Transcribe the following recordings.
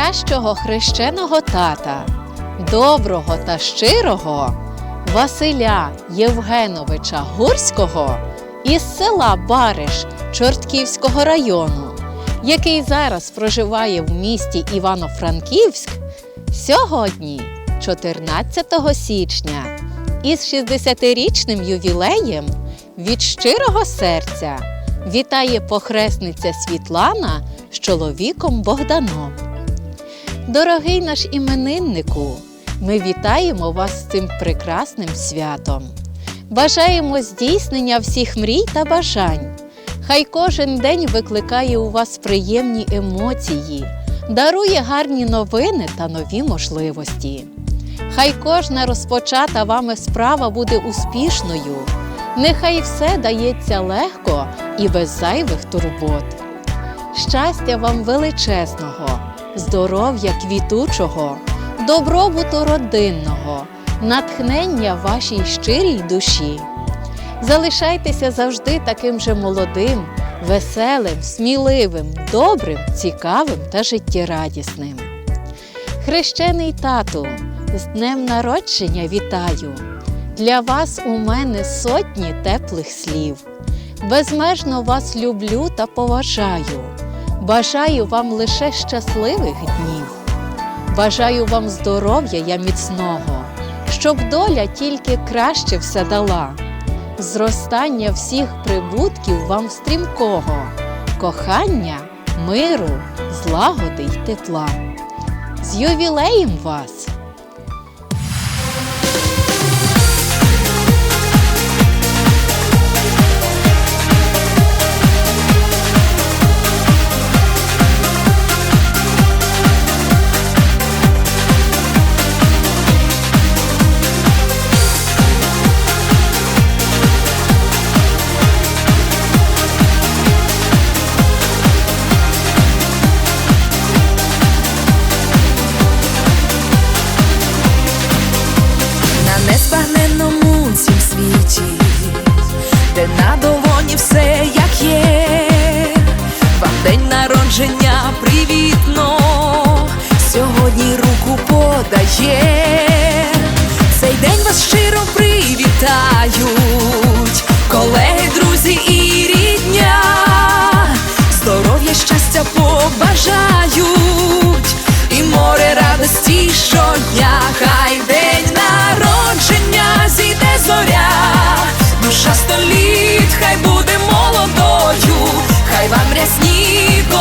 найкращого хрещеного тата, доброго та щирого Василя Євгеновича Гурського із села Бариш Чортківського району, який зараз проживає в місті Івано-Франківськ, сьогодні, 14 січня, із 60-річним ювілеєм від щирого серця вітає похресниця Світлана з чоловіком Богданом. Дорогий наш імениннику, ми вітаємо вас з цим прекрасним святом. Бажаємо здійснення всіх мрій та бажань. Хай кожен день викликає у вас приємні емоції, дарує гарні новини та нові можливості. Хай кожна розпочата вами справа буде успішною. Нехай все дається легко і без зайвих турбот. Щастя вам величезного, здоров'я квітучого, добробуту родинного, натхнення вашій щирій душі. Залишайтеся завжди таким же молодим, веселим, сміливим, добрим, цікавим та життєрадісним. Хрещений тату, з днем народження вітаю! Для вас у мене сотні теплих слів. Безмежно вас люблю та поважаю. Бажаю вам лише щасливих днів. Бажаю вам здоров'я я міцного, щоб доля тільки краще все дала. Зростання всіх прибутків вам стрімкого, кохання, миру, злагоди й тепла. З ювілеєм вас!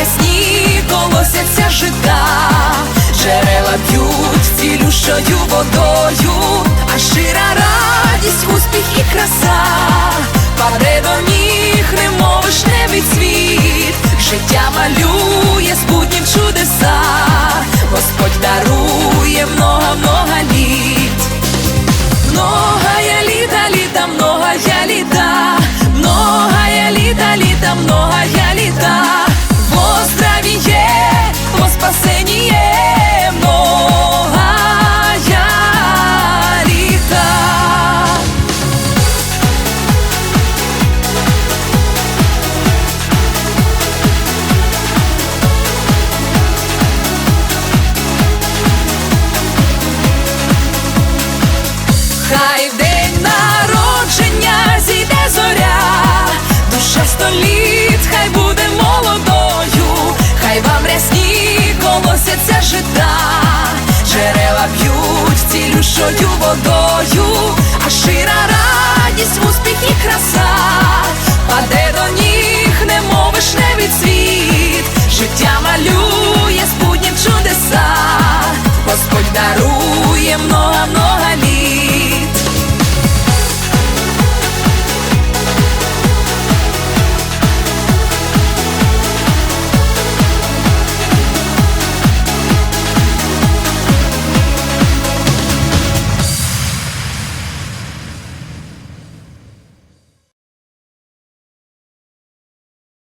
рясні колосяться жита, джерела п'ють цілющою водою, Хай день народження зійде зоря, душа століт, хай буде молодою, хай вам рясні колосяться жита, джерела цілющою водою, а шира радість, успіх і краса,